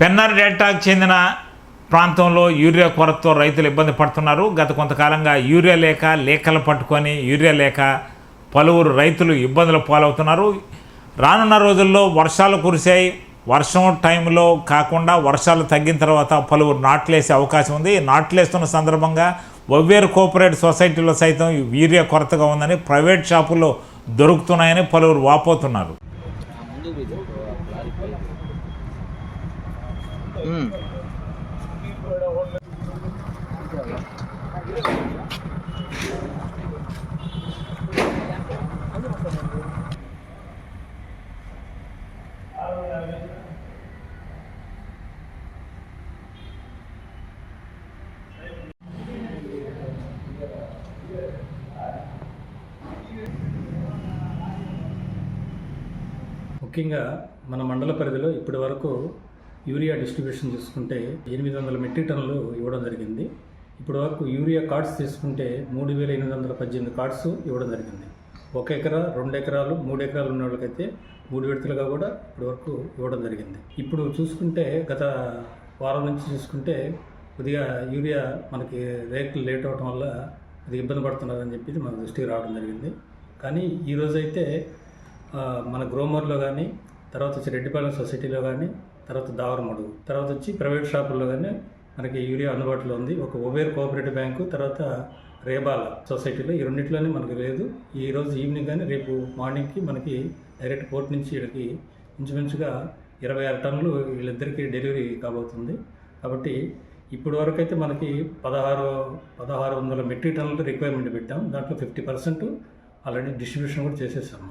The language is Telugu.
పెన్నార్ డెల్టాకు చెందిన ప్రాంతంలో యూరియా కొరతతో రైతులు ఇబ్బంది పడుతున్నారు. గత కొంతకాలంగా యూరియా లేక లేఖలు పట్టుకొని యూరియా లేక పలువురు రైతులు ఇబ్బందులు పాలవుతున్నారు. రానున్న రోజుల్లో వర్షాలు కురిశాయి. వర్షం టైంలో కాకుండా వర్షాలు తగ్గిన తర్వాత పలువురు నాట్లేసే అవకాశం ఉంది. నాట్లేస్తున్న సందర్భంగా ఒవ్వేరు కోఆపరేటివ్ సొసైటీలో సైతం యూరియా కొరతగా ఉందని ప్రైవేట్ షాపుల్లో దొరుకుతున్నాయని పలువురు వాపోతున్నారు. ముఖ్యంగా మన మండల పరిధిలో ఇప్పటి వరకు యూరియా డిస్ట్రిబ్యూషన్ చూసుకుంటే ఎనిమిది వందల మెట్రిక్ టన్నులు ఇవ్వడం జరిగింది. ఇప్పటి వరకు యూరియా కార్డ్స్ తీసుకుంటే మూడు వేల ఎనిమిది వందల పద్దెనిమిది కార్డ్స్ ఇవ్వడం జరిగింది. ఒక ఎకరా రెండు ఎకరాలు మూడు ఎకరాలు ఉన్న వాళ్ళకైతే మూడు విడతలుగా కూడా ఇప్పటి వరకు ఇవ్వడం జరిగింది. ఇప్పుడు చూసుకుంటే గత వారం నుంచి చూసుకుంటే కొద్దిగా యూరియా మనకి రేట్లు లేట్ అవడం వల్ల కొద్దిగా ఇబ్బంది పడుతున్నారని చెప్పి మన దృష్టికి రావడం జరిగింది. కానీ ఈరోజైతే మన గ్రోమర్లో కానీ తర్వాత వచ్చి రెడ్డిపాలెం సొసైటీలో కానీ తర్వాత దావరమడు తర్వాత వచ్చి ప్రైవేట్ షాపుల్లో కానీ మనకి యూరియా అందుబాటులో ఉంది. ఒక ఒబేర్ కోఆపరేటివ్ బ్యాంకు తర్వాత రేబాల సొసైటీలో. ఈ రెండింటిలోనే మనకి లేదు. ఈ రోజు ఈవినింగ్ కానీ రేపు మార్నింగ్కి మనకి డైరెక్ట్ పోర్ట్ నుంచి వీళ్ళకి ఇంచుమించుగా ఇరవై ఆరు టన్నులు వీళ్ళిద్దరికీ డెలివరీ కాబోతుంది. కాబట్టి ఇప్పుడు వరకు అయితే మనకి పదహారు పదహారు వందల మెట్రిక్ టన్నులు రిక్వైర్మెంట్ పెట్టాం. దాంట్లో ఫిఫ్టీ పర్సెంట్ ఆల్రెడీ డిస్ట్రిబ్యూషన్ కూడా చేసేసాం